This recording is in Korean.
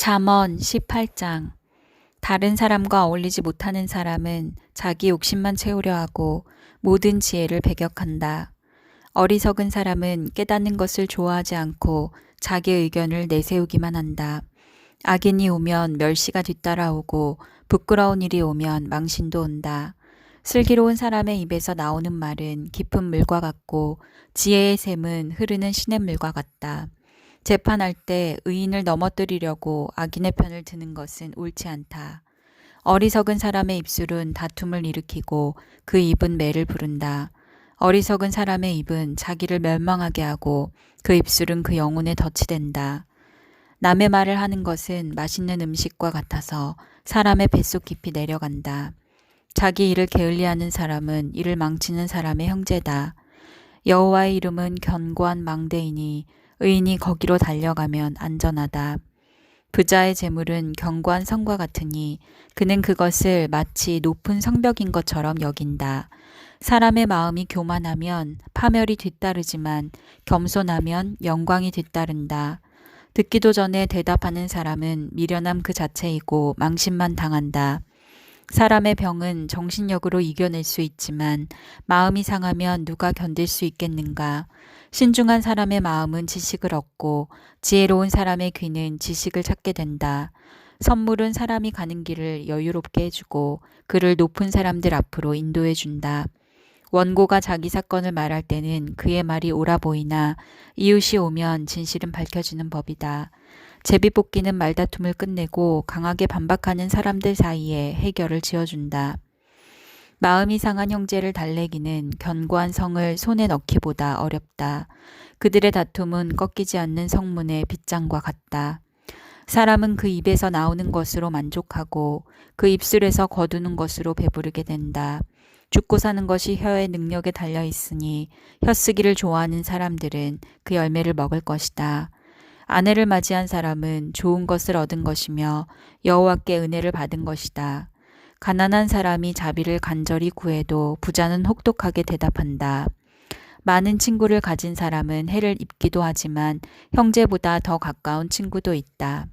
잠언 18장 다른 사람과 어울리지 못하는 사람은 자기 욕심만 채우려 하고 모든 지혜를 배격한다. 어리석은 사람은 깨닫는 것을 좋아하지 않고 자기 의견을 내세우기만 한다. 악인이 오면 멸시가 뒤따라오고 부끄러운 일이 오면 망신도 온다. 슬기로운 사람의 입에서 나오는 말은 깊은 물과 같고 지혜의 샘은 흐르는 시냇물과 같다. 재판할 때 의인을 넘어뜨리려고 악인의 편을 드는 것은 옳지 않다. 어리석은 사람의 입술은 다툼을 일으키고 그 입은 매를 부른다. 어리석은 사람의 입은 자기를 멸망하게 하고 그 입술은 그 영혼에 덫이 된다. 남의 말을 하는 것은 맛있는 음식과 같아서 사람의 뱃속 깊이 내려간다. 자기 일을 게을리하는 사람은 이를 망치는 사람의 형제다. 여호와의 이름은 견고한 망대이니 의인이 거기로 달려가면 안전하다. 부자의 재물은 견고한 성과 같으니 그는 그것을 마치 높은 성벽인 것처럼 여긴다. 사람의 마음이 교만하면 파멸이 뒤따르지만 겸손하면 영광이 뒤따른다. 듣기도 전에 대답하는 사람은 미련함 그 자체이고 망신만 당한다. 사람의 병은 정신력으로 이겨낼 수 있지만 마음이 상하면 누가 견딜 수 있겠는가? 신중한 사람의 마음은 지식을 얻고 지혜로운 사람의 귀는 지식을 찾게 된다. 선물은 사람이 가는 길을 여유롭게 해주고 그를 높은 사람들 앞으로 인도해 준다. 원고가 자기 사건을 말할 때는 그의 말이 옳아 보이나 이웃이 오면 진실은 밝혀지는 법이다. 제비뽑기는 말다툼을 끝내고 강하게 반박하는 사람들 사이에 해결을 지어준다. 마음이 상한 형제를 달래기는 견고한 성을 손에 넣기보다 어렵다. 그들의 다툼은 꺾이지 않는 성문의 빗장과 같다. 사람은 그 입에서 나오는 것으로 만족하고 그 입술에서 거두는 것으로 배부르게 된다. 죽고 사는 것이 혀의 능력에 달려 있으니 혀쓰기를 좋아하는 사람들은 그 열매를 먹을 것이다. 아내를 맞이한 사람은 좋은 것을 얻은 것이며 여호와께 은혜를 받은 것이다. 가난한 사람이 자비를 간절히 구해도 부자는 혹독하게 대답한다. 많은 친구를 가진 사람은 해를 입기도 하지만 형제보다 더 가까운 친구도 있다.